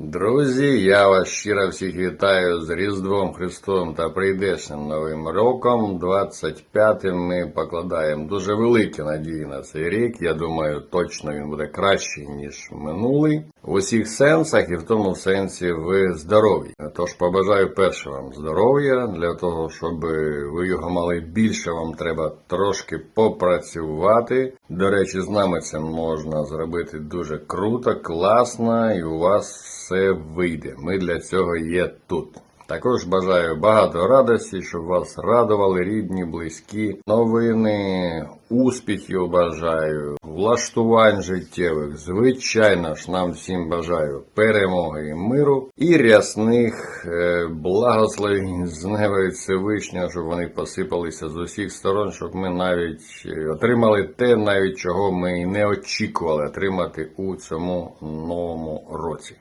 Друзі, я вас щиро всіх вітаю з Різдвом Христовим та прийдешнім Новим роком. 25-м ми покладаємо дуже великі надії на цей рік. Я думаю, точно він буде кращий, ніж минулий. В усіх сенсах і в тому сенсі ви здорові. Тож побажаю перше вам здоров'я. Для того, щоб ви його мали більше, вам треба трошки попрацювати. До речі, з нами це можна зробити дуже круто, класно, і у вас все вийде. Ми для цього є тут. Також бажаю багато радості, щоб вас радували рідні, близькі новини, успіхів бажаю, влаштувань життєвих. Звичайно ж, нам всім бажаю перемоги і миру і рясних е, благословень з неба Всевишнього, щоб вони посипалися з усіх сторон, щоб ми навіть е, отримали те, навіть чого ми і не очікували отримати у цьому новому році.